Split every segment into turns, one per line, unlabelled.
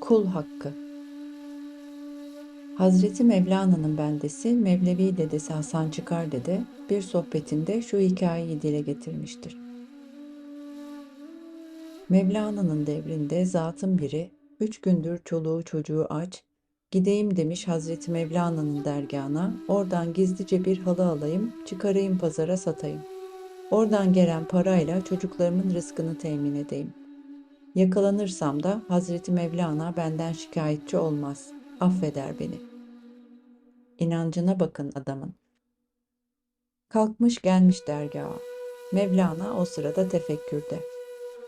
Kul hakkı. Hazreti Mevlana'nın bendesi Mevlevi dedesi Hasan Çıkar dede bir sohbetinde şu hikayeyi dile getirmiştir. Mevlana'nın devrinde zatın biri üç gündür çoluğu çocuğu aç, gideyim demiş Hazreti Mevlana'nın dergahına, oradan gizlice bir halı alayım, çıkarayım pazara satayım. Oradan gelen parayla çocuklarımın rızkını temin edeyim. Yakalanırsam da Hazreti Mevlana benden şikayetçi olmaz, affeder beni. İnancına bakın adamın. Kalkmış gelmiş dergaha. Mevlana o sırada tefekkürde.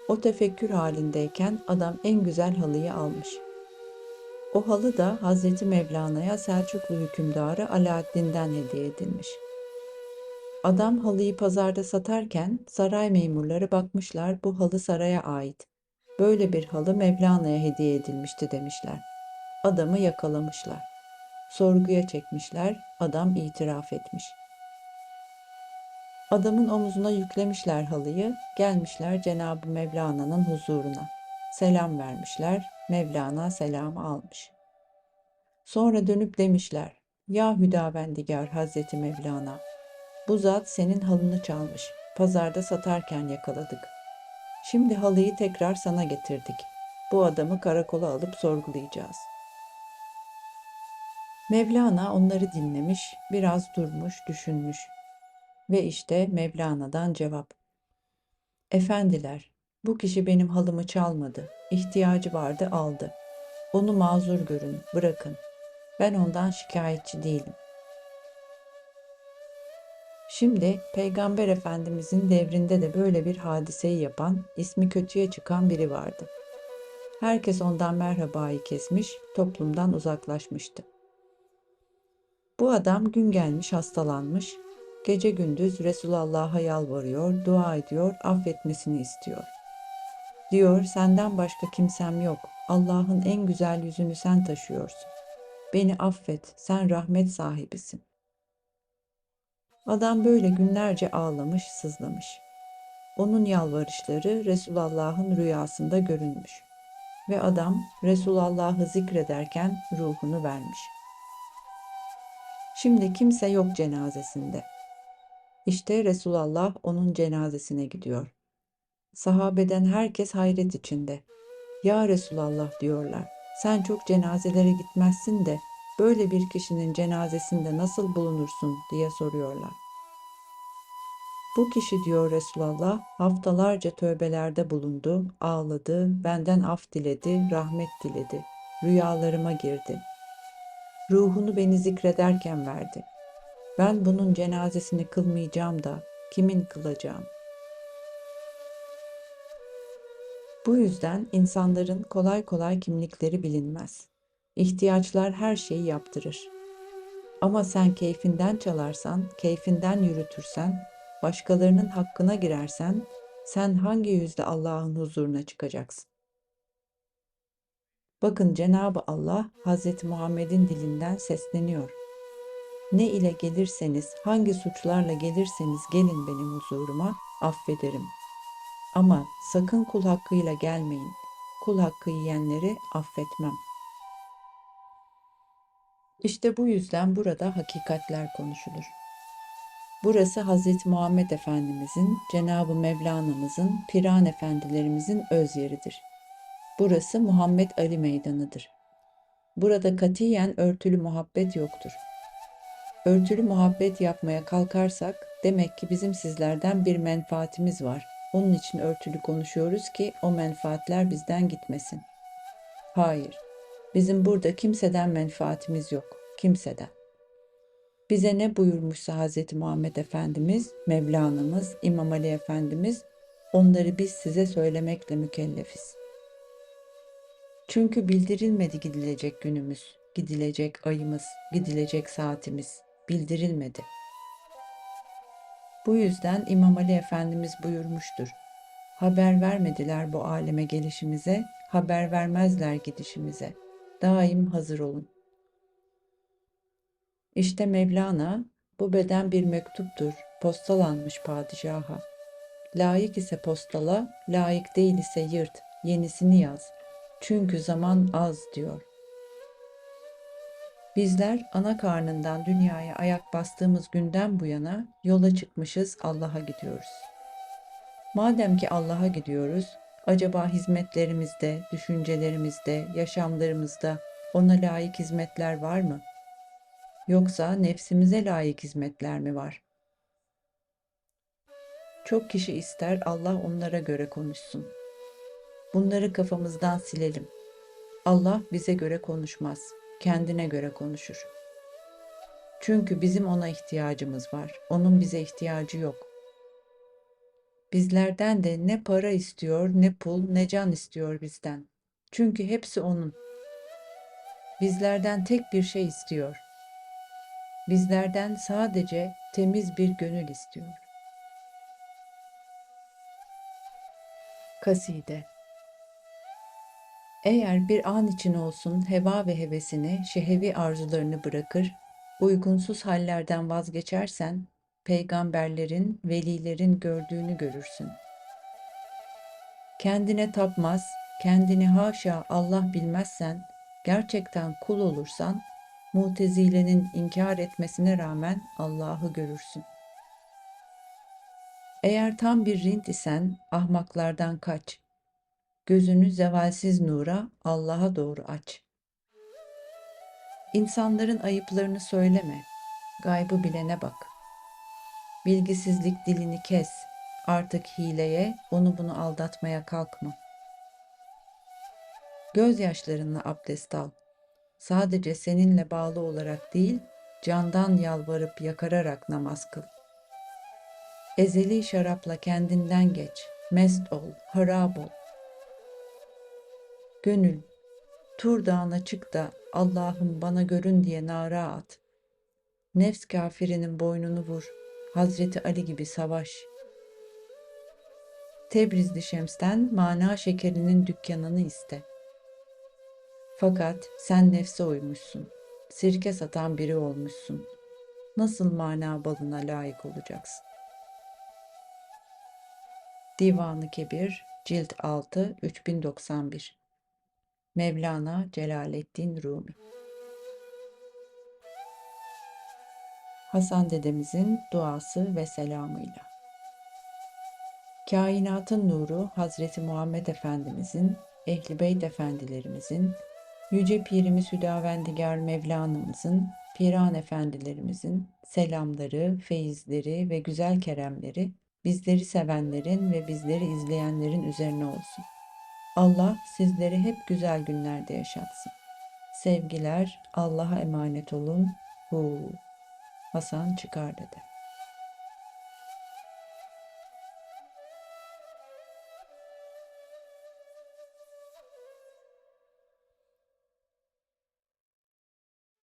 O tefekkür halindeyken adam en güzel halıyı almış. O halı da Hazreti Mevlana'ya Selçuklu hükümdarı Alaaddin'den hediye edilmiş. Adam halıyı pazarda satarken saray memurları bakmışlar bu halı saraya ait. Böyle bir halı Mevlana'ya hediye edilmişti demişler. Adamı yakalamışlar. Sorguya çekmişler, adam itiraf etmiş. Adamın omuzuna yüklemişler halıyı, gelmişler Cenab-ı Mevlana'nın huzuruna. Selam vermişler, Mevlana selamı almış. Sonra dönüp demişler, Ya Hüdavendigar Hazreti Mevlana, bu zat senin halını çalmış, pazarda satarken yakaladık. Şimdi halıyı tekrar sana getirdik. Bu adamı karakola alıp sorgulayacağız. Mevlana onları dinlemiş, biraz durmuş, düşünmüş. Ve işte Mevlana'dan cevap. Efendiler, bu kişi benim halımı çalmadı. İhtiyacı vardı aldı. Onu mazur görün, bırakın. Ben ondan şikayetçi değilim. Şimdi Peygamber Efendimizin devrinde de böyle bir hadiseyi yapan, ismi kötüye çıkan biri vardı. Herkes ondan merhabayı kesmiş, toplumdan uzaklaşmıştı. Bu adam gün gelmiş hastalanmış, gece gündüz Resulullah'a yalvarıyor, dua ediyor, affetmesini istiyor. Diyor senden başka kimsem yok, Allah'ın en güzel yüzünü sen taşıyorsun. Beni affet, sen rahmet sahibisin. Adam böyle günlerce ağlamış, sızlamış. Onun yalvarışları Resulullah'ın rüyasında görünmüş. Ve adam Resulullah'ı zikrederken ruhunu vermiş. Şimdi kimse yok cenazesinde. İşte Resulullah onun cenazesine gidiyor. Sahabeden herkes hayret içinde. Ya Resulallah diyorlar. Sen çok cenazelere gitmezsin de böyle bir kişinin cenazesinde nasıl bulunursun diye soruyorlar. Bu kişi diyor Resulullah haftalarca tövbelerde bulundu, ağladı, benden af diledi, rahmet diledi, rüyalarıma girdi. Ruhunu beni zikrederken verdi. Ben bunun cenazesini kılmayacağım da kimin kılacağım? Bu yüzden insanların kolay kolay kimlikleri bilinmez. İhtiyaçlar her şeyi yaptırır. Ama sen keyfinden çalarsan, keyfinden yürütürsen, başkalarının hakkına girersen, sen hangi yüzde Allah'ın huzuruna çıkacaksın? Bakın Cenabı Allah Hz. Muhammed'in dilinden sesleniyor. Ne ile gelirseniz, hangi suçlarla gelirseniz gelin benim huzuruma, affederim. Ama sakın kul hakkıyla gelmeyin. Kul hakkı yiyenleri affetmem. İşte bu yüzden burada hakikatler konuşulur. Burası Hz. Muhammed Efendimizin, Cenab-ı Mevlana'mızın, Piran Efendilerimizin öz yeridir. Burası Muhammed Ali Meydanı'dır. Burada katiyen örtülü muhabbet yoktur. Örtülü muhabbet yapmaya kalkarsak demek ki bizim sizlerden bir menfaatimiz var. Onun için örtülü konuşuyoruz ki o menfaatler bizden gitmesin. Hayır. Bizim burada kimseden menfaatimiz yok. Kimseden. Bize ne buyurmuşsa Hz. Muhammed Efendimiz, Mevlana'mız, İmam Ali Efendimiz onları biz size söylemekle mükellefiz. Çünkü bildirilmedi gidilecek günümüz, gidilecek ayımız, gidilecek saatimiz, bildirilmedi. Bu yüzden İmam Ali Efendimiz buyurmuştur. Haber vermediler bu aleme gelişimize, haber vermezler gidişimize. Daim hazır olun. İşte Mevlana, bu beden bir mektuptur, postalanmış padişaha. Layık ise postala, layık değil ise yırt, yenisini yaz. Çünkü zaman az diyor. Bizler ana karnından dünyaya ayak bastığımız günden bu yana yola çıkmışız, Allah'a gidiyoruz. Madem ki Allah'a gidiyoruz, acaba hizmetlerimizde, düşüncelerimizde, yaşamlarımızda ona layık hizmetler var mı? Yoksa nefsimize layık hizmetler mi var? Çok kişi ister Allah onlara göre konuşsun. Bunları kafamızdan silelim. Allah bize göre konuşmaz, kendine göre konuşur. Çünkü bizim ona ihtiyacımız var, onun bize ihtiyacı yok. Bizlerden de ne para istiyor, ne pul, ne can istiyor bizden. Çünkü hepsi onun. Bizlerden tek bir şey istiyor. Bizlerden sadece temiz bir gönül istiyor. Kaside Eğer bir an için olsun heva ve hevesini, şehevi arzularını bırakır, uygunsuz hallerden vazgeçersen, peygamberlerin, velilerin gördüğünü görürsün. Kendine tapmaz, kendini haşa Allah bilmezsen, gerçekten kul olursan, Mutezile'nin inkar etmesine rağmen Allah'ı görürsün. Eğer tam bir rint isen ahmaklardan kaç. Gözünü zevalsiz nura Allah'a doğru aç. İnsanların ayıplarını söyleme. Gaybı bilene bak. Bilgisizlik dilini kes. Artık hileye, onu bunu aldatmaya kalkma. Gözyaşlarınla abdest al. Sadece seninle bağlı olarak değil, candan yalvarıp yakararak namaz kıl. Ezeli şarapla kendinden geç, mest ol, harap ol. Gönül, Tur dağına çık da Allah'ım bana görün diye nara at. Nefs kafirinin boynunu vur, Hazreti Ali gibi savaş. Tebrizli Şems'ten mana şekerinin dükkanını iste. Fakat sen nefse uymuşsun, sirke satan biri olmuşsun. Nasıl mana balına layık olacaksın? Divanı Kebir, Cilt 6, 3091 Mevlana Celaleddin Rumi Hasan dedemizin duası ve selamıyla. Kainatın nuru Hazreti Muhammed Efendimizin, Ehli Beyt Efendilerimizin, Yüce Pirimiz Hüdavendigar Mevlana'mızın, Piran Efendilerimizin selamları, feyizleri ve güzel keremleri bizleri sevenlerin ve bizleri izleyenlerin üzerine olsun. Allah sizleri hep güzel günlerde yaşatsın. Sevgiler, Allah'a emanet olun. Hu. Hasan Çıkar Dede.